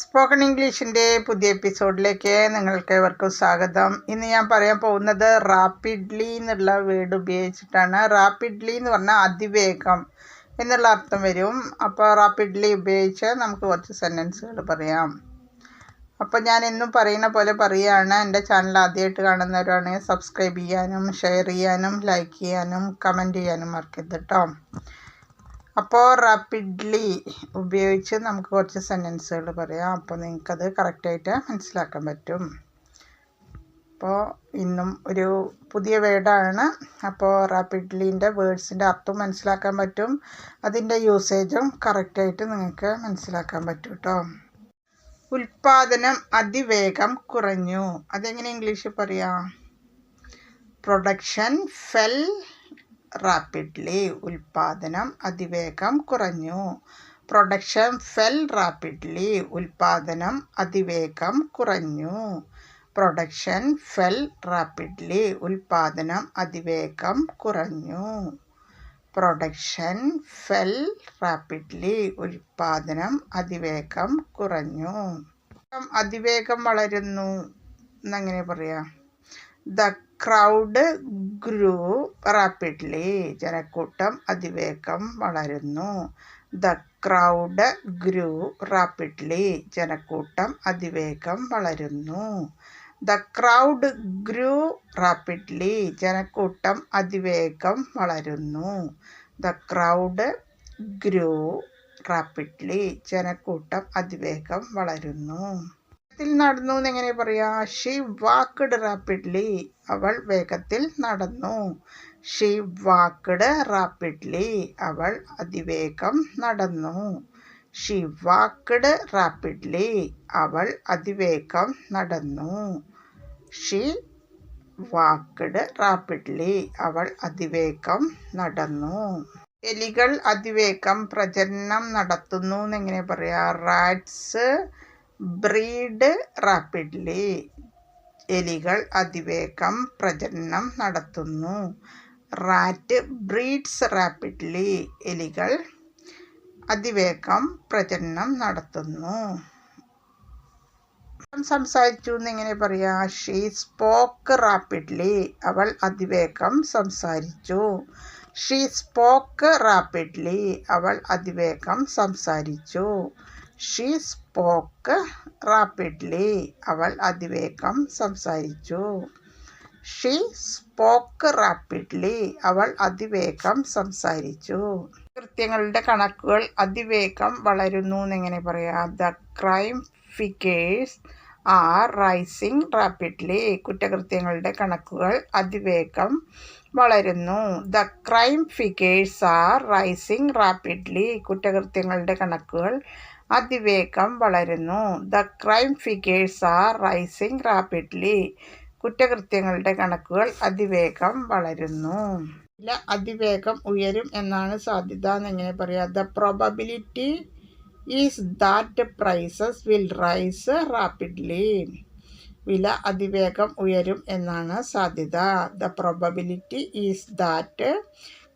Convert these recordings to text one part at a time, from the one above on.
Spoken ഇംഗ്ലീഷിന്റെ പുതിയ എപ്പിസോഡിലേക്ക് നിങ്ങൾക്ക് ഏവർക്കും സ്വാഗതം. ഇന്ന് ഞാൻ പറയാൻ പോകുന്നത് റാപ്പിഡ്ലി എന്നുള്ള വേർഡ് ഉപയോഗിച്ചിട്ടാണ്. റാപ്പിഡ്ലി എന്ന് പറഞ്ഞാൽ അതിവേഗം എന്നുള്ള അർത്ഥം വരും. അപ്പോൾ റാപ്പിഡ്ലി ഉപയോഗിച്ച് നമുക്ക് കുറച്ച് സെന്റൻസുകൾ പറയാം. അപ്പോൾ ഞാൻ എന്നും പറയുന്ന പോലെ പറയുകയാണ്. എന്റെ ചാനൽ ആദ്യമായിട്ട് കാണുന്നവരാണെങ്കിൽ സബ്സ്ക്രൈബ് ചെയ്യാനും ഷെയർ ചെയ്യാനും ലൈക്ക് ചെയ്യാനും കമന്റ് ചെയ്യാനും മറക്കരുത് കേട്ടോ അപ്പോൾ റാപ്പിഡ്ലി ഉപയോഗിച്ച് നമുക്ക് കുറച്ച് സെന്റൻസുകൾ പറയാം. അപ്പോൾ നിങ്ങൾക്കത് കറക്റ്റായിട്ട് മനസ്സിലാക്കാൻ പറ്റും. അപ്പോൾ ഇന്നും ഒരു പുതിയ വേർഡാണ് അപ്പോൾ റാപ്പിഡ്ലിന്റെ വേർഡ്സിന്റെ അർത്ഥം മനസ്സിലാക്കാൻ പറ്റും. അതിന്റെ യൂസേജും കറക്റ്റായിട്ട് നിങ്ങൾക്ക് മനസ്സിലാക്കാൻ പറ്റും കേട്ടോ ഉൽപാദനം അതിവേഗം കുറഞ്ഞു. അതെങ്ങനെ ഇംഗ്ലീഷിൽ പറയാം? പ്രൊഡക്ഷൻ ഫെൽ റാപ്പിഡ്ലി ഉൽപാദനം അതിവേഗം കുറഞ്ഞു. പ്രൊഡക്ഷൻ ഫെൽ റാപ്പിഡ്ലി ഉൽപാദനം അതിവേഗം കുറഞ്ഞു. പ്രൊഡക്ഷൻ ഫെൽ റാപ്പിഡ്ലി ഉൽപാദനം അതിവേഗം കുറഞ്ഞു. പ്രൊഡക്ഷൻ ഫെൽ റാപ്പിഡ്ലി ഉൽപാദനം അതിവേഗം കുറഞ്ഞു. അതിവേഗം വളരുന്നു. എന്നങ്ങനെ പറയാം? ദ ക്രൗഡ് ഗ്രൂ റാപ്പിഡ്ലി ജനക്കൂട്ടം അതിവേഗം വളരുന്നു. ദ ക്രൗഡ് ഗ്രൂ റാപ്പിഡ്ലി ജനക്കൂട്ടം അതിവേഗം വളരുന്നു. ദ ക്രൗഡ് ഗ്രൂ റാപ്പിഡ്ലി ജനക്കൂട്ടം അതിവേഗം വളരുന്നു. ദ ക്രൗഡ് ഗ്രൂ റാപ്പിഡ്ലി ജനക്കൂട്ടം അതിവേഗം വളരുന്നു. വേഗത്തിൽ നടന്നു എന്ന് എങ്ങനെ പറയാ? ഷീ വാക്ക്ഡ് റാപ്പിഡ്ലി അവൾ വേഗത്തിൽ നടന്നു. ഷീ വാക്ക്ഡ് റാപ്പിഡ്ലി അവൾ അതിവേഗം നടന്നു. ഷീ വാക്ക്ഡ് റാപ്പിഡ്ലി അവൾ അതിവേഗം നടന്നു. ഷീ വാക്ക്ഡ് റാപ്പിഡ്ലി അവൾ അതിവേഗം നടന്നു. എലികൾ അതിവേഗം പ്രജനനം നടത്തുന്നു എന്നെങ്ങനെ പറയാ? Rats breed rapidly. എലികൾ അതിവേഗം പ്രജനനം നടത്തുന്നു. Rat breeds rapidly. എലികൾ അതിവേഗം പ്രജനനം നടത്തുന്നു. സംസാരിച്ചു എന്നിങ്ങനെ പറയാ ഷീ സ്പോക്ക് റാപ്പിഡ്ലി അവൾ അതിവേഗം സംസാരിച്ചു. ഷീ സ്പോക്ക് റാപ്പിഡ്ലി അവൾ അതിവേഗം സംസാരിച്ചു. ഷീ സ്പോക്ക് റാപ്പിഡ്ലി അവൾ അതിവേഗം സംസാരിച്ചു. ഷീ സ്പോക്ക് റാപ്പിഡ്ലി അവൾ അതിവേഗം സംസാരിച്ചു. കൃത്യങ്ങളുടെ കണക്കുകൾ അതിവേഗം വളരുന്നു എന്നെങ്ങനെ പറയാം. The crime figures are rising rapidly കുറ്റകൃത്യങ്ങളുടെ കണക്കുകൾ അതിവേഗം വളരുന്നു. The crime figures are rising rapidly കുറ്റകൃത്യങ്ങളുടെ കണക്കുകൾ അതിവേഗം വളരുന്നു. The crime figures are rising rapidly കുറ്റകൃത്യങ്ങളുടെ കണക്കുകൾ അതിവേഗം വളരുന്നു. വില അതിവേഗം ഉയരും എന്നാണ് സാധ്യത എന്നെങ്ങനെ പറയാം? The probability is that prices will rise rapidly വില അതിവേഗം ഉയരും എന്നാണ് സാധ്യത. The probability is that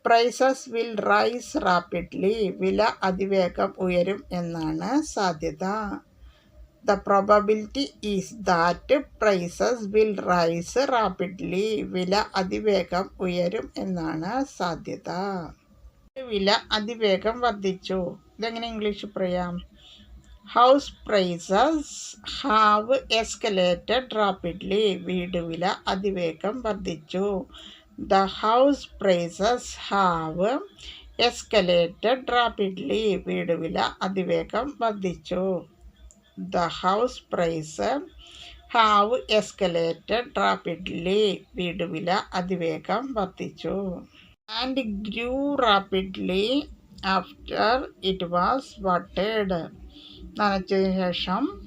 prices will rise rapidly വില അതിവേഗം ഉയരും എന്നാണ് സാധ്യത. The probability is that prices will rise rapidly വില അതിവേഗം ഉയരും എന്നാണ് സാധ്യത. വില അതിവേഗം വർദ്ധിച്ചു. ഇതെങ്ങനെ ഇംഗ്ലീഷ് പറയാം? House prices have escalated rapidly വീട് വില അതിവേഗം വർദ്ധിച്ചു. The house prices have escalated rapidly വീട് വില അതിവേഗം വർദ്ധിച്ചു. The house price have escalated rapidly വീട് വില അതിവേഗം വർദ്ധിച്ചു. And grew rapidly after it was വാട്ടേഡ് നനച്ചതിന് ശേഷം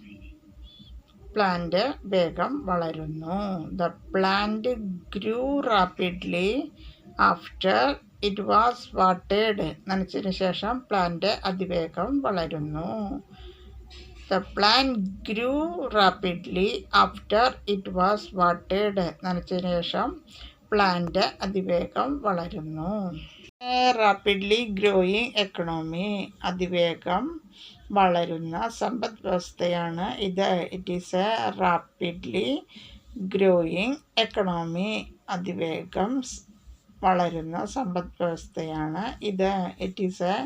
പ്ലാന്റ് വേഗം വളരുന്നു. The plant grew rapidly after it was വാട്ടേഡ് നനച്ചതിന് ശേഷം പ്ലാന്റ് അതിവേഗം വളരുന്നു. The plant grew rapidly after it was വാട്ടേഡ് നനച്ചതിന് ശേഷം പ്ലാന്റ് അതിവേഗം വളരുന്നു. റാപ്പിഡ്ലി ഗ്രോയിങ് എക്കണോമി അതിവേഗം വളരുന്ന സമ്പദ് വ്യവസ്ഥയാണ് ഇത്. It is a rapidly growing economy അതിവേഗം വളരുന്ന സമ്പദ് വ്യവസ്ഥയാണ് ഇത്. It is a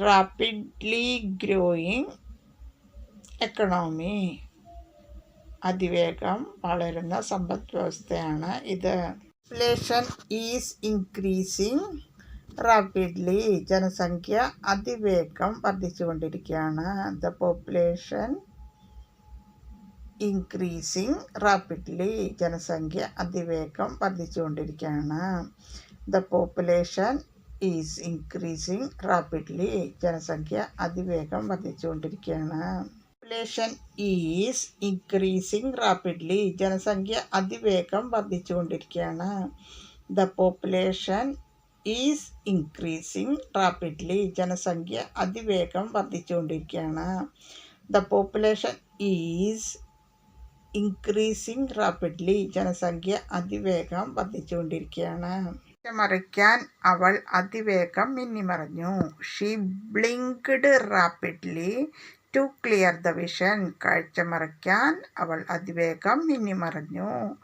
rapidly growing economy അതിവേഗം വളരുന്ന സമ്പദ് വ്യവസ്ഥയാണ് ഇത്. പോപ്പുലേഷൻ ഈസ് ഇൻക്രീസിങ് റാപ്പിഡ്ലി ജനസംഖ്യ അതിവേഗം വർദ്ധിച്ചുകൊണ്ടിരിക്കുകയാണ്. ദ പോപ്പുലേഷൻ ഇൻക്രീസിങ് റാപ്പിഡ്ലി ജനസംഖ്യ അതിവേഗം വർദ്ധിച്ചുകൊണ്ടിരിക്കുകയാണ്. The population is increasing rapidly ജനസംഖ്യ അതിവേഗം വർദ്ധിച്ചുകൊണ്ടിരിക്കുകയാണ്. പോപ്പുലേഷൻ ഈസ് ഇൻക്രീസിങ് റാപ്പിഡ്ലി ജനസംഖ്യ അതിവേഗം വർദ്ധിച്ചുകൊണ്ടിരിക്കുകയാണ്. The population is increasing rapidly ജനസംഖ്യ അതിവേഗം വർദ്ധിച്ചുകൊണ്ടിരിക്കുകയാണ്. The population is increasing rapidly ജനസംഖ്യ അതിവേഗം വർദ്ധിച്ചുകൊണ്ടിരിക്കുകയാണ്. മറിക്കാൻ അവൾ അതിവേഗം മിന്നിമറിഞ്ഞു. She blinked rapidly to clear the vision കാഴ്ച മറയ്ക്കാൻ അവൾ അതിവേഗം മിന്നിമറിഞ്ഞു.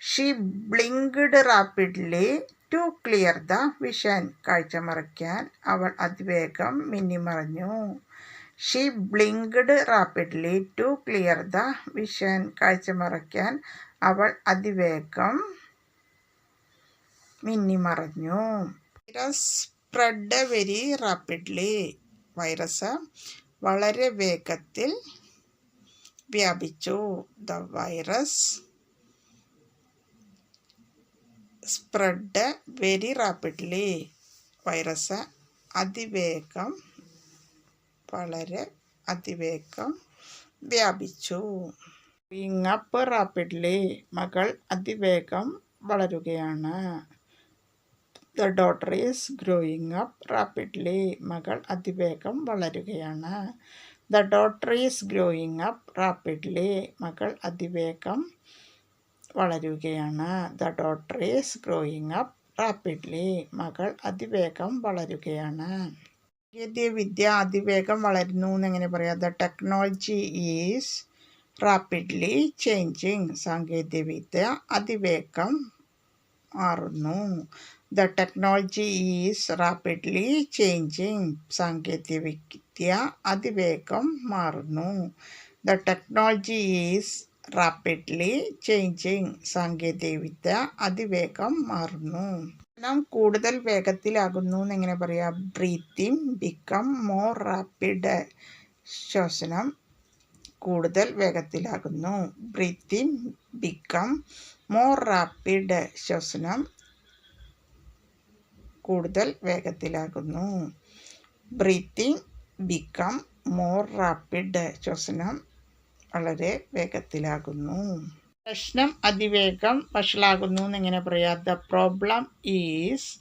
She blinked rapidly to clear the vision കാഴ്ച മറയ്ക്കാൻ അവൾ അതിവേഗം മിന്നിമറഞ്ഞു. She blinked rapidly to clear the vision കാഴ്ച മറയ്ക്കാൻ അവൾ അതിവേഗം മിന്നിമറഞ്ഞു. Virus spread very rapidly virus വളരെ വേഗത്തിൽ വ്യാപിച്ചു. The virus spread very rapidly virus അതിവേഗം വളരെ അതിവേഗം വ്യാപിച്ചു. അപ്പ് റാപ്പിഡ്ലി മകൾ അതിവേഗം വളരുകയാണ്. The daughter is growing up rapidly മകൾ അതിവേഗം വളരുകയാണ്. The daughter is growing up rapidly മകൾ അതിവേഗം വളരുകയാണ്. The daughter is growing up rapidly മകൾ അതിവേഗം വളരുകയാണ്. സാങ്കേതിക വിദ്യ അതിവേഗം വളരുന്നു എന്നെങ്ങനെ പറയാം? The technology is rapidly changing സാങ്കേതിക വിദ്യ അതിവേഗം മാറുന്നു. The technology is rapidly changing സാങ്കേതികവിദ്യ അതിവേഗം മാറുന്നു. The technology is rapidly changing സാങ്കേതികവിദ്യ അതിവേഗം മാറുന്നു. നാം കൂടുതൽ വേഗത്തിലാകുന്നു എന്നെങ്ങനെ പറയാം? ബ്രീത്തിങ് ബിക്കം മോർ റാപ്പിഡ് ശ്വസനം കൂടുതൽ വേഗത്തിലാകുന്നു. ബ്രീത്തിങ് ബിക്കം മോർ റാപ്പിഡ് ശ്വസനം കൂടുതൽ വേഗത്തിലാകുന്നു. ബ്രീത്തിങ് ബിക്കം മോർ റാപ്പിഡ് ശ്വസനം വളരെ വേഗത്തിലാകുന്നു. പ്രശ്നം അതിവേഗം വഷളാകുന്നു എന്നിങ്ങനെ പറയാം. The problem is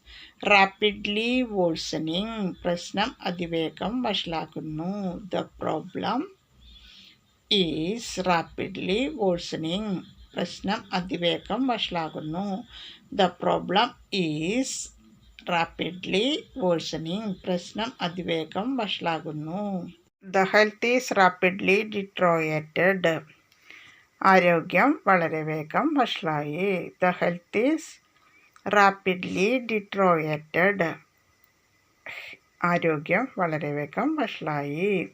rapidly worsening പ്രശ്നം അതിവേഗം വഷളാക്കുന്നു the problem is rapidly worsening പ്രശ്നം അതിവേഗം വഷളാകുന്നു. The problem is rapidly worsening പ്രശ്നം അതിവേഗം വഷളാകുന്നു. The health is rapidly deteriorated ആരോഗ്യം വളരെ വേഗം വഷളായി. The health is rapidly deteriorated ആരോഗ്യം വളരെ വേഗം വഷളായി.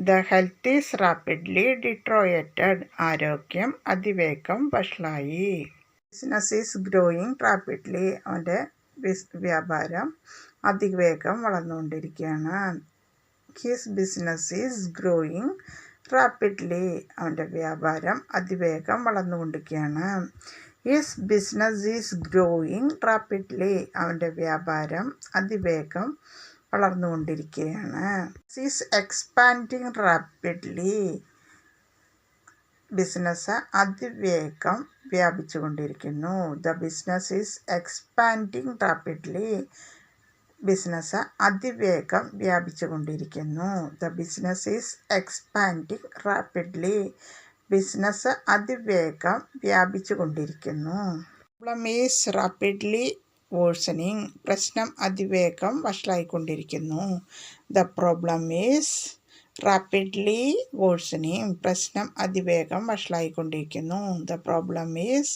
The health is rapidly deteriorated ആരോഗ്യം അതിവേഗം വഷളായി. ബിസിനസ് ഈസ് ഗ്രോയിങ് റാപ്പിഡ്ലി അവന്റെ വ്യാപാരം അതിവേഗം വളർന്നുകൊണ്ടിരിക്കുകയാണ്. His business is growing rapidly അവന്റെ വ്യാപാരം അതിവേഗം വളർന്നുകൊണ്ടിരിക്കുകയാണ്. His business is growing rapidly അവന്റെ വ്യാപാരം അതിവേഗം വളർന്നുകൊണ്ടിരിക്കുകയാണ്. ഈസ് എക്സ്പാൻഡിങ് റാപ്പിഡ്ലി ബിസിനസ് അതിവേഗം വ്യാപിച്ചുകൊണ്ടിരിക്കുന്നു. The business is expanding rapidly business അതിവേഗം വ്യാപിച്ചുകൊണ്ടിരിക്കുന്നു. The business is expanding rapidly business അതിവേഗം വ്യാപിച്ചുകൊണ്ടിരിക്കുന്നു. പ്രോബ്ലം ഈസ് റാപ്പിഡ്ലി വേഴ്സണിങ് പ്രശ്നം അതിവേഗം വഷളായിക്കൊണ്ടിരിക്കുന്നു. The problem is rapidly worsening പ്രശ്നം അതിവേഗം വഷളായിക്കൊണ്ടിരിക്കുന്നു. The problem is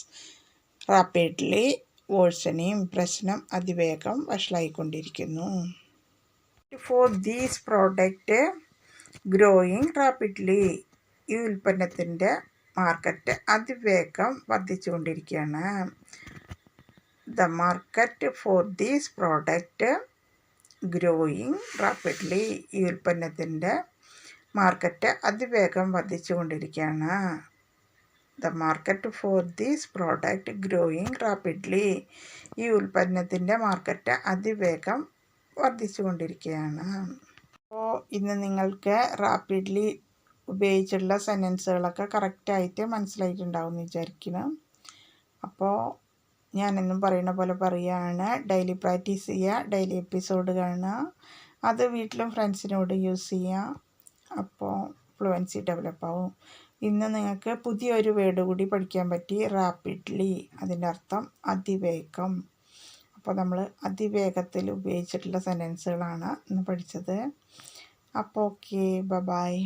rapidly worsening പ്രശ്നം അതിവേഗം വഷളായിക്കൊണ്ടിരിക്കുന്നു. For these product growing rapidly ഈ ഉൽപ്പന്നത്തിന്റെ മാർക്കറ്റ് അതിവേഗം വർദ്ധിച്ചുകൊണ്ടിരിക്കുകയാണ്. The market for these product growing rapidly ഈ ഉൽപ്പന്നത്തിന്റെ മാർക്കറ്റ് അതിവേഗം വർദ്ധിച്ചുകൊണ്ടിരിക്കുകയാണ്. The market for these product growing rapidly ഈ ഉൽപ്പന്നത്തിന്റെ മാർക്കറ്റ് അതിവേഗം വർദ്ധിച്ചുകൊണ്ടിരിക്കുകയാണ്. അപ്പോൾ ഇന്ന് നിങ്ങൾക്ക് റാപ്പിഡ്ലി ഉപയോഗിച്ചുള്ള സെന്റൻസുകളൊക്കെ കറക്റ്റായിട്ട് മനസ്സിലായിട്ടുണ്ടാവും എന്ന് വിചാരിക്കണം അപ്പോൾ ഞാനെന്നും പറയുന്ന പോലെ പറയുകയാണ് ഡെയിലി പ്രാക്ടീസ് ചെയ്യുക ഡെയിലി എപ്പിസോഡ് കാണുക. അത് വീട്ടിലും ഫ്രണ്ട്സിനോട് യൂസ് ചെയ്യുക. അപ്പോൾ ഫ്ലുവൻസി ഡെവലപ്പ് ആവും. ഇന്ന് നിങ്ങൾക്ക് പുതിയൊരു വേർഡ് കൂടി പഠിക്കാൻ പറ്റി. റാപ്പിഡ്ലി. അതിന്റെ അർത്ഥം അതിവേഗം. അപ്പോൾ നമ്മൾ അതിവേഗത്തിൽ ഉപയോഗിച്ചിട്ടുള്ള സെന്റൻസുകളാണ് ഇന്ന് പഠിച്ചത്. അപ്പോൾ ഓക്കെ ബ ബായ്